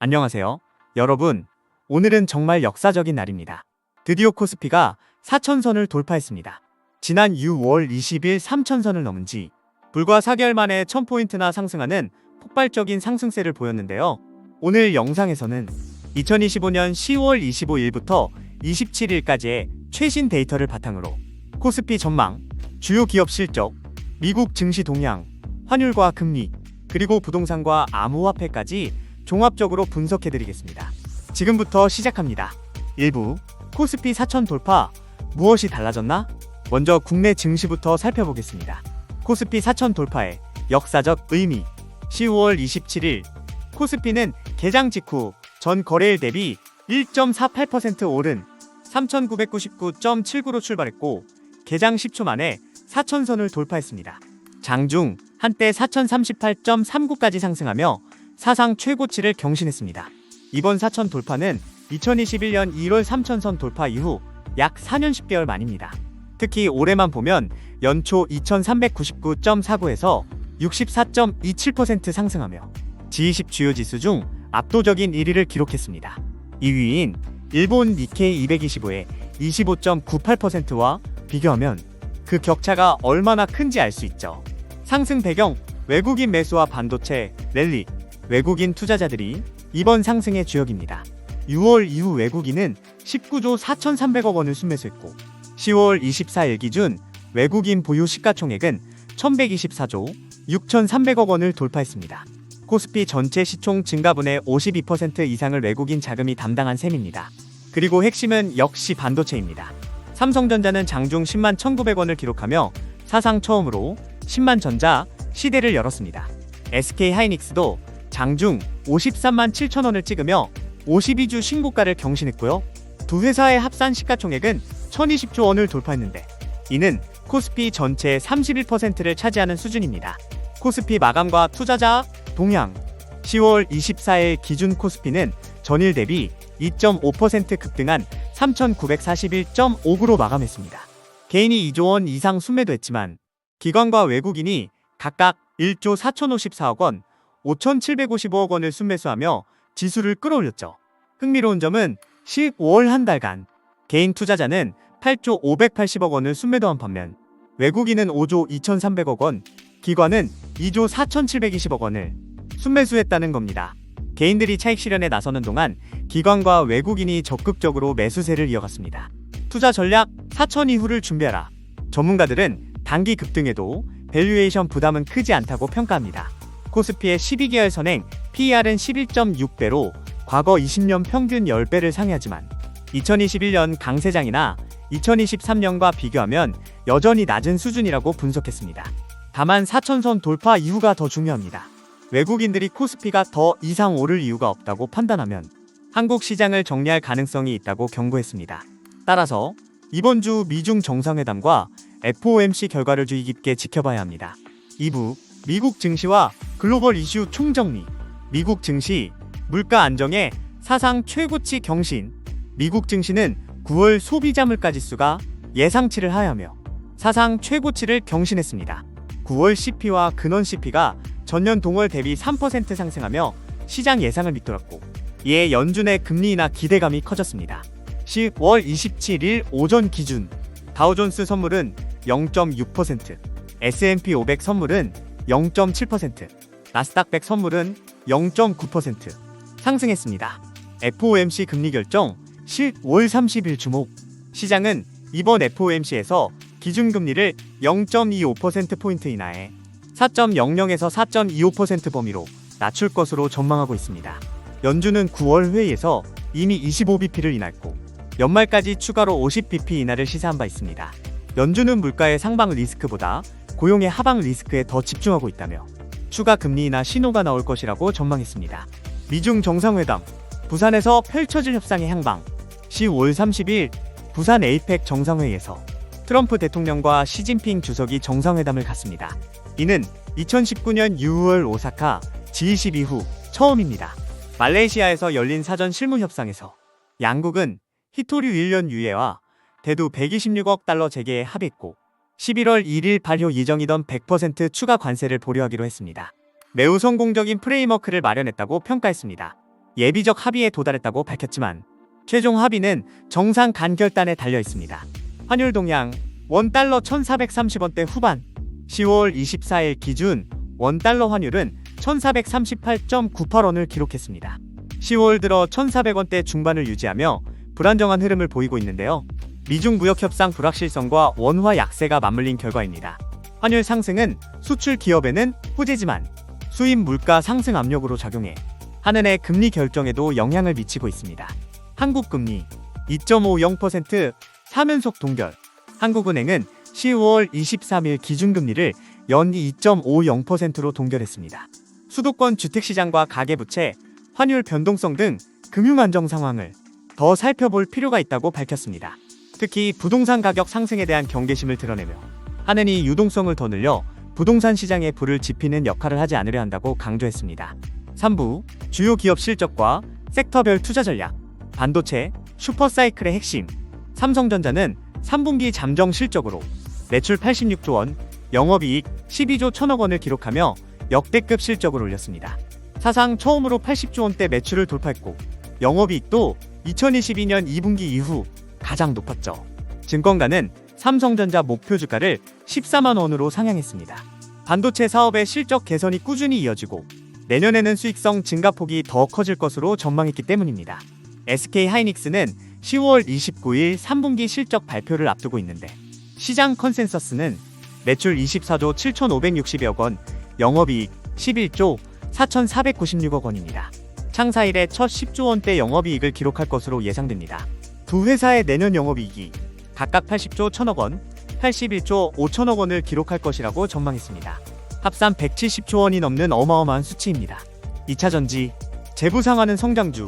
안녕하세요. 여러분, 오늘은 정말 역사적인 날입니다. 드디어 코스피가 4천선을 돌파했습니다. 지난 6월 20일 3천선을 넘은 지 불과 4개월 만에 1000포인트나 상승하는 폭발적인 상승세를 보였는데요. 오늘 영상에서는 2025년 10월 25일부터 27일까지의 최신 데이터를 바탕으로 코스피 전망, 주요 기업 실적, 미국 증시 동향, 환율과 금리, 그리고 부동산과 암호화폐까지 종합적으로 분석해드리겠습니다. 지금부터 시작합니다. 1부 코스피 4천 돌파 무엇이 달라졌나? 먼저 국내 증시부터 살펴보겠습니다. 코스피 4천 돌파의 역사적 의미 10월 27일 코스피는 개장 직후 전 거래일 대비 1.48% 오른 3,999.79로 출발했고 개장 10초 만에 4천선을 돌파했습니다. 장중 한때 4,038.39까지 상승하며 사상 최고치를 경신했습니다. 이번 4천 돌파는 2021년 1월 3천선 돌파 이후 약 4년 10개월 만입니다. 특히 올해만 보면 연초 2399.49에서 64.27% 상승하며 G20 주요 지수 중 압도적인 1위를 기록했습니다. 2위인 일본 니케이 225의 25.98%와 비교하면 그 격차가 얼마나 큰지 알 수 있죠. 상승 배경 외국인 매수와 반도체, 랠리, 외국인 투자자들이 이번 상승의 주역입니다. 6월 이후 외국인은 19조 4,300억 원을 순매수했고 10월 24일 기준 외국인 보유 시가총액은 1,124조 6,300억 원을 돌파했습니다. 코스피 전체 시총 증가분의 52% 이상을 외국인 자금이 담당한 셈입니다. 그리고 핵심은 역시 반도체입니다. 삼성전자는 장중 10만 1,900원을 기록하며 사상 처음으로 10만 전자 시대를 열었습니다. SK 하이닉스도 장중 53만 7천 원을 찍으며 52주 신고가를 경신했고요. 두 회사의 합산 시가총액은 1020조 원을 돌파했는데 이는 코스피 전체의 31%를 차지하는 수준입니다. 코스피 마감과 투자자 동향 10월 24일 기준 코스피는 전일 대비 2.5% 급등한 3,941.59로 마감했습니다. 개인이 2조 원 이상 순매도했지만 기관과 외국인이 각각 1조 4,054억 원, 5,755억 원을 순매수하며 지수를 끌어올렸죠. 흥미로운 점은 15월 한 달간 개인 투자자는 8조 580억 원을 순매도한 반면 외국인은 5조 2,300억 원, 기관은 2조 4,720억 원을 순매수했다는 겁니다. 개인들이 차익 실현에 나서는 동안 기관과 외국인이 적극적으로 매수세를 이어갔습니다. 투자 전략 4천 이후를 준비하라. 전문가들은 단기 급등에도 밸류에이션 부담은 크지 않다고 평가합니다. 코스피의 12개월 선행 PER은 11.6배로 과거 20년 평균 10배를 상회하지만 2021년 강세장이나 2023년과 비교하면 여전히 낮은 수준이라고 분석했습니다. 다만 4천선 돌파 이후가 더 중요합니다. 외국인들이 코스피가 더 이상 오를 이유가 없다고 판단하면 한국 시장을 정리할 가능성이 있다고 경고했습니다. 따라서 이번 주 미중 정상회담과 FOMC 결과를 주의 깊게 지켜봐야 합니다. 2부 미국 증시와 글로벌 이슈 총정리 미국 증시 물가 안정의 사상 최고치 경신 미국 증시는 9월 소비자 물가 지수가 예상치를 하야며 사상 최고치를 경신했습니다. 9월 CP와 근원 CP가 전년 동월 대비 3% 상승하며 시장 예상을 밑돌았고 이에 연준의 금리 인하 기대감이 커졌습니다. 10월 27일 오전 기준 다우존스 선물은 0.6%, S&P 500 선물은 0.7%, 나스닥 100 선물은 0.9% 상승했습니다. FOMC 금리 결정 10월 30일 주목 시장은 이번 FOMC에서 기준금리를 0.25%포인트 인하해 4.00에서 4.25% 범위로 낮출 것으로 전망하고 있습니다. 연준은 9월 회의에서 이미 25bp를 인하했고 연말까지 추가로 50bp 인하를 시사한 바 있습니다. 연준은 물가의 상방 리스크보다 고용의 하방 리스크에 더 집중하고 있다며 추가 금리 인하 신호가 나올 것이라고 전망했습니다. 미중 정상회담 부산에서 펼쳐질 협상의 향방 10월 30일 부산 에이펙 정상회의에서 트럼프 대통령과 시진핑 주석이 정상회담을 갖습니다. 이는 2019년 6월 오사카 G20 이후 처음입니다. 말레이시아에서 열린 사전 실무 협상에서 양국은 히토류 1년 유예와 대두 126억 달러 재개에 합의했고 11월 1일 발효 예정이던 100% 추가 관세를 보류하기로 했습니다. 매우 성공적인 프레임워크를 마련했다고 평가했습니다. 예비적 합의에 도달했다고 밝혔지만 최종 합의는 정상 간결단에 달려 있습니다. 환율 동향 원 달러 1,430원대 후반 10월 24일 기준 원 달러 환율은 1,438.98원을 기록했습니다. 10월 들어 1,400원대 중반을 유지하며 불안정한 흐름을 보이고 있는데요. 미중 무역 협상 불확실성과 원화 약세가 맞물린 결과입니다. 환율 상승은 수출 기업에는 호재지만 수입 물가 상승 압력으로 작용해 한은의 금리 결정에도 영향을 미치고 있습니다. 한국 금리 2.50% 3연속 동결. 한국은행은 10월 23일 기준금리를 연이 2.50%로 동결했습니다. 수도권 주택시장과 가계부채, 환율 변동성 등 금융 안정 상황을 더 살펴볼 필요가 있다고 밝혔습니다. 특히 부동산 가격 상승에 대한 경계심을 드러내며 한은이 유동성을 더 늘려 부동산 시장에 불을 지피는 역할을 하지 않으려 한다고 강조했습니다. 3부 주요 기업 실적과 섹터별 투자 전략, 반도체, 슈퍼사이클의 핵심, 삼성전자는 3분기 잠정 실적으로 매출 86조 원, 영업이익 12조 1천억 원을 기록하며 역대급 실적을 올렸습니다. 사상 처음으로 80조 원대 매출을 돌파했고 영업이익도 2022년 2분기 이후 가장 높았죠. 증권가는 삼성전자 목표 주가를 14만 원으로 상향했습니다. 반도체 사업의 실적 개선이 꾸준히 이어지고 내년에는 수익성 증가폭이 더 커질 것으로 전망했기 때문입니다. SK 하이닉스는 10월 29일 3분기 실적 발표를 앞두고 있는데 시장 컨센서스는 매출 24조 7,560여 원, 영업이익 11조 4,496억 원입니다. 창사 이래 첫 10조 원대 영업이익을 기록할 것으로 예상됩니다. 두 회사의 내년 영업이익이 각각 80조 1천억 원, 81조 5천억 원을 기록할 것이라고 전망했습니다. 합산 170조 원이 넘는 어마어마한 수치입니다. 2차 전지, 재부 상하는 성장주,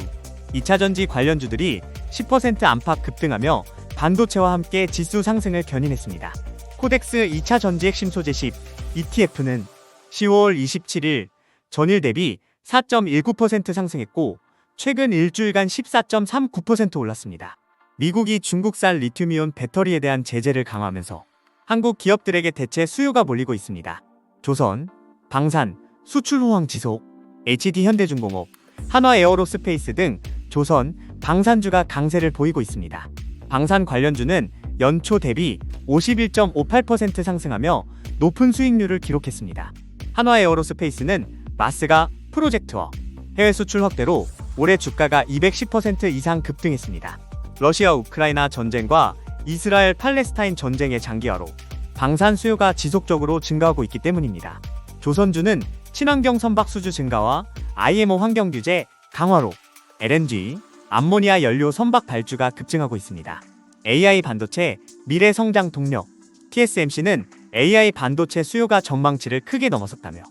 2차 전지 관련주들이 10% 안팎 급등하며 반도체와 함께 지수 상승을 견인했습니다. 코덱스 2차 전지 핵심 소재 10 ETF는 10월 27일 전일 대비 4.19% 상승했고 최근 일주일간 14.39% 올랐습니다. 미국이 중국산 리튬이온 배터리에 대한 제재를 강화하면서 한국 기업들에게 대체 수요가 몰리고 있습니다. 조선, 방산, 수출 호황 지속, HD 현대중공업, 한화 에어로스페이스 등 조선, 방산주가 강세를 보이고 있습니다. 방산 관련주는 연초 대비 51.58% 상승하며 높은 수익률을 기록했습니다. 한화 에어로스페이스는 마스가 프로젝트와 해외 수출 확대로 올해 주가가 210% 이상 급등했습니다. 러시아 우크라이나 전쟁과 이스라엘 팔레스타인 전쟁의 장기화로 방산 수요가 지속적으로 증가하고 있기 때문입니다. 조선주는 친환경 선박 수주 증가와 IMO 환경 규제 강화로 LNG, 암모니아 연료 선박 발주가 급증하고 있습니다. AI 반도체 미래 성장 동력 TSMC는 AI 반도체 수요가 전망치를 크게 넘어섰다며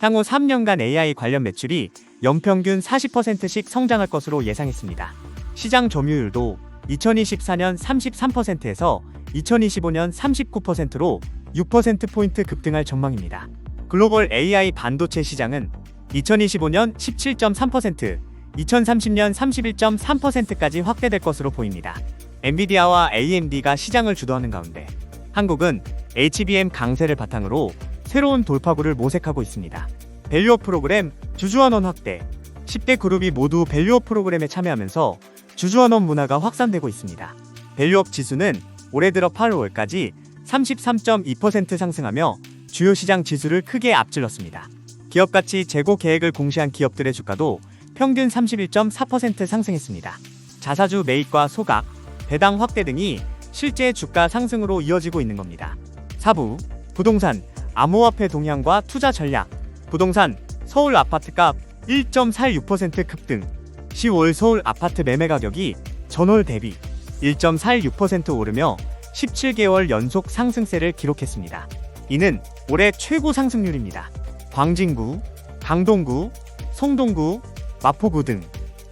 향후 3년간 AI 관련 매출이 연평균 40%씩 성장할 것으로 예상했습니다. 시장 점유율도 2024년 33%에서 2025년 39%로 6%포인트 급등할 전망입니다. 글로벌 AI 반도체 시장은 2025년 17.3%, 2030년 31.3%까지 확대될 것으로 보입니다. 엔비디아와 AMD가 시장을 주도하는 가운데 한국은 HBM 강세를 바탕으로 새로운 돌파구를 모색하고 있습니다. 밸류업 프로그램 주주환원 확대 10대 그룹이 모두 밸류업 프로그램에 참여하면서 주주환원 문화가 확산되고 있습니다. 밸류업 지수는 올해 들어 8월까지 33.2% 상승하며 주요 시장 지수를 크게 앞질렀습니다. 기업 가치 재고 계획을 공시한 기업들의 주가도 평균 31.4% 상승했습니다. 자사주 매입과 소각, 배당 확대 등이 실제 주가 상승으로 이어지고 있는 겁니다. 4부 부동산 암호화폐 동향과 투자 전략 부동산 서울 아파트값 1.46% 급등 10월 서울 아파트 매매 가격이 전월 대비 1.46% 오르며 17개월 연속 상승세를 기록했습니다. 이는 올해 최고 상승률입니다. 광진구, 강동구, 송동구, 마포구 등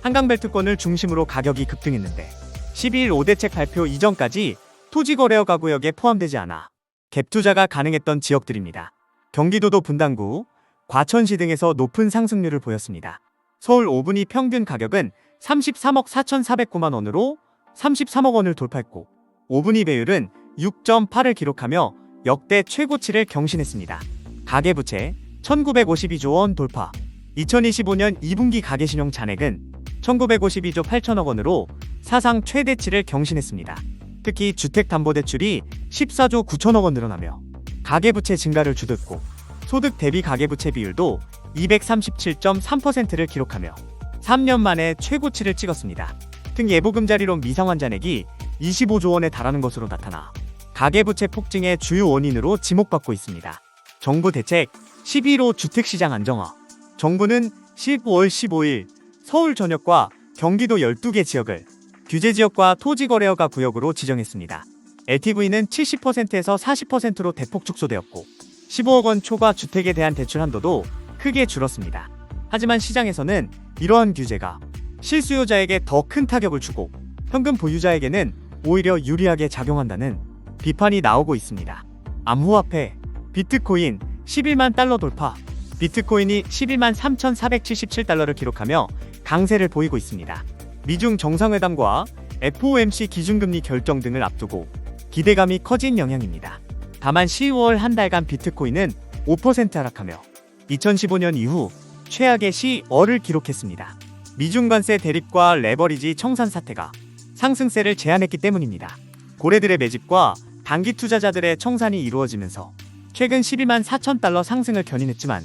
한강벨트권을 중심으로 가격이 급등했는데 12일 5대책 발표 이전까지 토지거래허 가구역에 포함되지 않아 갭 투자가 가능했던 지역들입니다. 경기도도 분당구, 과천시 등에서 높은 상승률을 보였습니다. 서울 5분위 평균 가격은 33억 4,409만 원으로 33억 원을 돌파했고 5분위 배율은 6.8을 기록하며 역대 최고치를 경신했습니다. 가계부채 1,952조 원 돌파 2025년 2분기 가계신용 잔액은 1952조 8천억 원으로 사상 최대치를 경신했습니다. 특히 주택담보대출이 14조 9천억 원 늘어나며 가계부채 증가를 주도했고 소득 대비 가계부채 비율도 237.3%를 기록하며 3년 만에 최고치를 찍었습니다. 특 예보금자리론 미상환 잔액이 25조 원에 달하는 것으로 나타나 가계부채 폭증의 주요 원인으로 지목받고 있습니다. 정부 대책 11호 주택시장 안정화 정부는 15월 15일 서울 전역과 경기도 12개 지역을 규제지역과 토지거래허가 구역으로 지정했습니다. LTV는 70%에서 40%로 대폭 축소되었고 15억 원 초과 주택에 대한 대출 한도도 크게 줄었습니다. 하지만 시장에서는 이러한 규제가 실수요자에게 더 큰 타격을 주고 현금 보유자에게는 오히려 유리하게 작용한다는 비판이 나오고 있습니다. 암호화폐 비트코인 11만 달러 돌파 비트코인이 11만 3,477달러를 기록하며 강세를 보이고 있습니다. 미중 정상회담과 FOMC 기준금리 결정 등을 앞두고 기대감이 커진 영향입니다. 다만 10월 한 달간 비트코인은 5% 하락하며 2015년 이후 최악의 시월을 기록했습니다. 미중 관세 대립과 레버리지 청산 사태가 상승세를 제한했기 때문입니다. 고래들의 매집과 단기 투자자들의 청산이 이루어지면서 최근 12만 4천 달러 상승을 견인했지만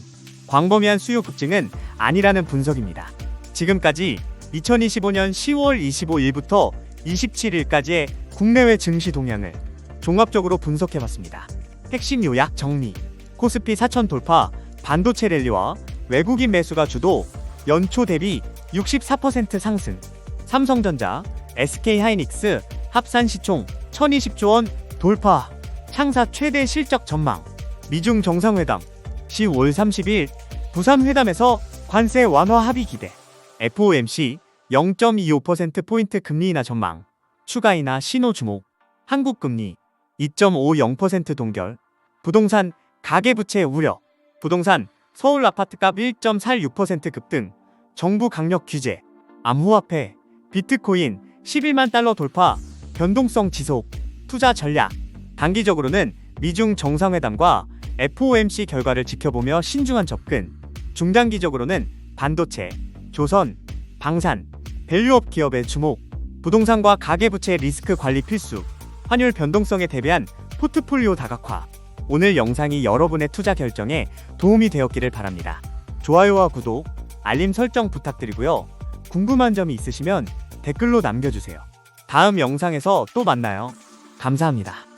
광범위한 수요 급증은 아니라는 분석입니다. 지금까지 2025년 10월 25일부터 27일까지의 국내외 증시 동향을 종합적으로 분석해봤습니다. 핵심 요약 정리 코스피 4천 돌파 반도체 랠리와 외국인 매수가 주도 연초 대비 64% 상승. 삼성전자, SK하이닉스 합산 시총 1020조 원 돌파. 창사 최대 실적 전망. 미중 정상회담 10월 30일 부산 회담에서 관세 완화 합의 기대. FOMC 0.25%포인트 금리 인하 전망. 추가 인하 신호 주목. 한국 금리 2.50% 동결. 부동산 가계부채 우려 부동산 서울 아파트값 1.46% 급등 정부 강력 규제 암호화폐 비트코인 11만 달러 돌파 변동성 지속 투자 전략. 단기적으로는 미중 정상회담과 FOMC 결과를 지켜보며 신중한 접근. 중장기적으로는 반도체 조선 방산 밸류업 기업의 주목 부동산과 가계부채 리스크 관리 필수 환율 변동성에 대비한 포트폴리오 다각화 오늘 영상이 여러분의 투자 결정에 도움이 되었기를 바랍니다. 좋아요와 구독, 알림 설정 부탁드리고요. 궁금한 점이 있으시면 댓글로 남겨주세요. 다음 영상에서 또 만나요. 감사합니다.